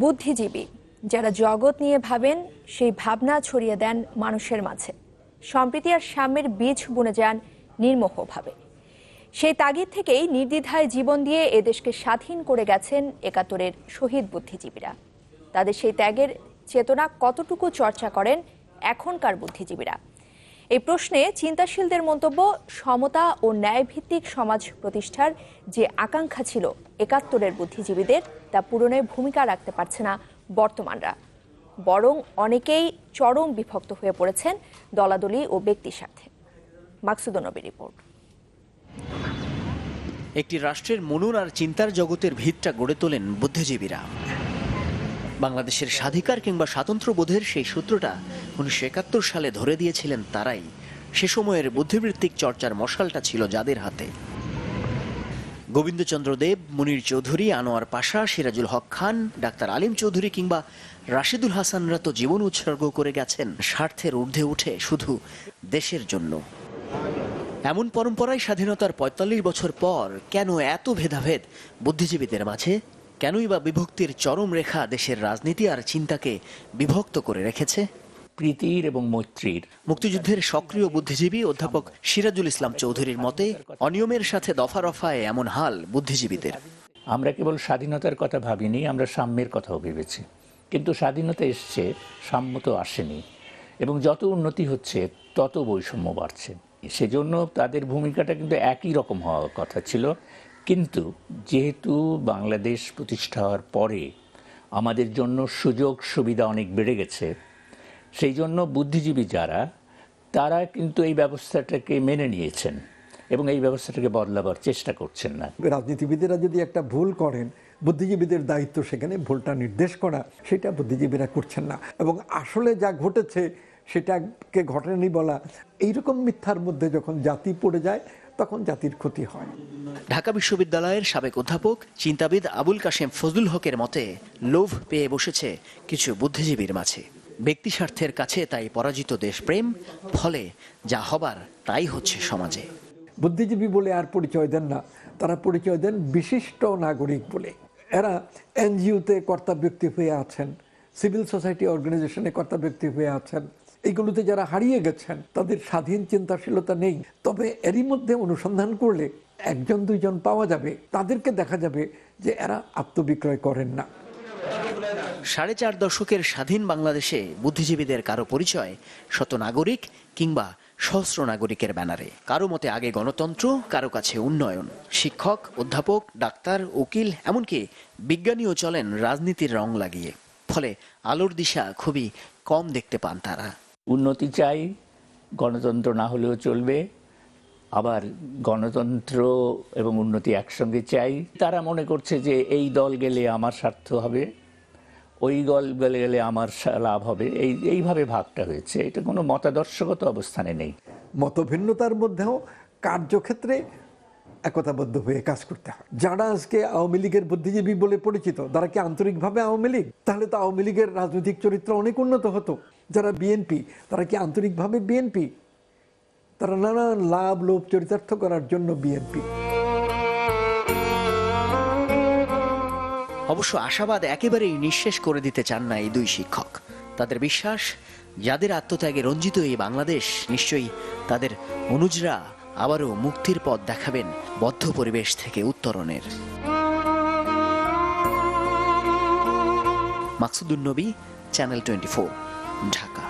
বুদ্ধিজীবী, যারা জগৎ নিয়ে ভাবেন, সেই ভাবনা ছড়িয়ে দেন মানুষের মাঝে। সম্প্রীতি আর সাম্যের বীজ বুনে যান নির্মোহভাবে। সেই তাগিদ থেকেই নির্দ্বিধায় জীবন দিয়ে এদেশকে স্বাধীন করে গেছেন একাত্তরের শহীদ বুদ্ধিজীবীরা। তাদের সেই ত্যাগের চেতনা কতটুকু চর্চা করেন এখনকার বুদ্ধিজীবীরা? এই প্রশ্নে চিন্তাশীলদের মন্তব্য, সমতা ও ন্যায়ভিত্তিক সমাজ প্রতিষ্ঠার যে আকাঙ্ক্ষা ছিল, একাত্তরের বুদ্ধিজীবীদের তা পূরণে ভূমিকা রাখতে পারছে না বর্তমানরা। বরং অনেকেই চরম বিভক্ত হয়ে পড়েছেন দলাদলি ও ব্যক্তির স্বার্থে মাকসুদ নবী রিপোর্ট। একটি রাষ্ট্রের মনন আর চিন্তার জগতের ভিতটা গড়ে তোলেন বুদ্ধিজীবীরা। বাংলাদেশের স্বাধিকার কিংবা স্বাতন্ত্র্য বোধের সেই সূত্রটা উনিশশো একাত্তর সালে ধরে দিয়েছিলেন তারাই। সে সময়ের বুদ্ধিবৃত্তিক চর্চার মশালটা ছিল যাদের হাতে। গোবিন্দচন্দ্র দেব, মুনির চৌধুরী, আনোয়ার পাশা, সিরাজুল হক খান, ডাক্তার আলিম চৌধুরী কিংবা রাশিদুল হাসানরা তো জীবন উৎসর্গ করে গেছেন স্বার্থের ঊর্ধ্বে উঠে শুধু দেশের জন্য। এমন পরম্পরায় স্বাধীনতার ৪৫ বছর পর কেন এত ভেদাভেদ বুদ্ধিজীবীদের মাঝে? কেনই বা বিভক্তির চরম রেখা দেশের রাজনীতি আর চিন্তাকে বিভক্ত করে রেখেছে? প্রীতির এবং মৈত্রীর। মুক্তিযুদ্ধের সক্রিয় বুদ্ধিজীবী অধ্যাপক সিরাজুল ইসলাম চৌধুরীর মতে অনিয়মের সাথে দফা রফায় এমন হাল বুদ্ধিজীবীদের। আমরা কেবল স্বাধীনতার কথা ভাবিনি আমরা সাম্যের কথাও ভেবেছি। কিন্তু স্বাধীনতা এসছে সাম্য তো আসেনি। এবং যত উন্নতি হচ্ছে তত বৈষম্য বাড়ছে। সেজন্য তাদের ভূমিকাটা কিন্তু একই রকম হওয়ার কথা ছিল। কিন্তু যেহেতু বাংলাদেশ প্রতিষ্ঠা হওয়ার পরে আমাদের জন্য সুযোগ সুবিধা অনেক বেড়ে গেছে, সেই জন্য বুদ্ধিজীবী যারা, তারা কিন্তু এই ব্যবস্থাটাকে মেনে নিয়েছেন এবং এই ব্যবস্থাটাকে বদলাবার চেষ্টা করছেন না। রাজনীতিবিদেরা যদি একটা ভুল করেন, বুদ্ধিজীবীদের দায়িত্ব সেখানে, ভুলটা নির্দেশ করা, সেটা বুদ্ধিজীবীরা করছেন না। এবং আসলে যা ঘটেছে, সেটাকে ঘটেনি বলা, এইরকম মিথ্যার মধ্যে যখন জাতি পড়ে যায় তখন জাতির ক্ষতি হয়। ঢাকা বিশ্ববিদ্যালয়ের সাবেক অধ্যাপক চিন্তাবিদ আবুল কাশেম ফজলুল হকের মতে লোভ পেয়ে বসেছে কিছু বুদ্ধিজীবীর মাঝে। ব্যক্তি স্বার্থের কাছে তাই পরাজিত দেশপ্রেম ফলে যা হবার তাই হচ্ছে সমাজে। বুদ্ধিজীবী বলে আর পরিচয় দেন না তারা পরিচয় দেন বিশিষ্ট নাগরিক বলে। এরা এনজিওতে কর্তা ব্যক্তি হয়ে আছেন সিভিল সোসাইটি অর্গানাইজেশনে কর্তা ব্যক্তি হয়ে আছেন এইগুলোতে যারা হারিয়ে গেছেন, তাদের স্বাধীন চিন্তাশীলতা নেই। তবে এরই মধ্যে অনুসন্ধান করলে একজন, দুইজন পাওয়া যাবে। তাদেরকে দেখা যাবে যে এরা আত্মবিক্রয় করেন না। সাড়ে চার দশকের স্বাধীন বাংলাদেশে বুদ্ধিজীবীদের কারও পরিচয় শত নাগরিক কিংবা সহস্র নাগরিকের ব্যানারে। কারও মতে আগে গণতন্ত্র, কারও কাছে উন্নয়ন। শিক্ষক, অধ্যাপক, ডাক্তার, উকিল, এমনকি বিজ্ঞানীও চলেন রাজনীতির রং লাগিয়ে। ফলে আলোর দিশা খুবই কম দেখতে পান তারা। উন্নতি চাই, গণতন্ত্র না হলেও চলবে। আবার গণতন্ত্র এবং উন্নতি একসঙ্গে চাই। তারা মনে করছে যে এই দল গেলে আমার স্বার্থ হবে, ওই দল গেলে গেলে আমার লাভ হবে। এই, এইভাবে ভাগটা হয়েছে। এটা কোনো মতাদর্শগত অবস্থানে নেই। মতভিন্নতার মধ্যেও কার্যক্ষেত্রে একতাবদ্ধ হয়ে কাজ করতে হয়। যারা আজকে আওয়ামী লীগের বুদ্ধিজীবী বলে পরিচিত তারা কি আন্তরিকভাবে আওয়ামী লীগ? তাহলে তো আওয়ামী লীগের রাজনৈতিক চরিত্র অনেক উন্নত হতো। যারা বিএনপি তারা কি আন্তরিকভাবে বিএনপি তারা নানান লাভ, লোভ, চরিতার্থ করার জন্য বিএনপি অবশ্য আশাবাদ একেবারেই নিঃশেষ করে দিতে চান না এই দুই শিক্ষক। তাদের বিশ্বাস, যাদের আত্মত্যাগে রঞ্জিত এই বাংলাদেশ, নিশ্চয়ই তাদের অনুজরা আবারও মুক্তির পথ দেখাবেন বদ্ধ পরিবেশ থেকে উত্তরণের। মাকসুদুন নবী চ্যানেল টোয়েন্টি ঢাকা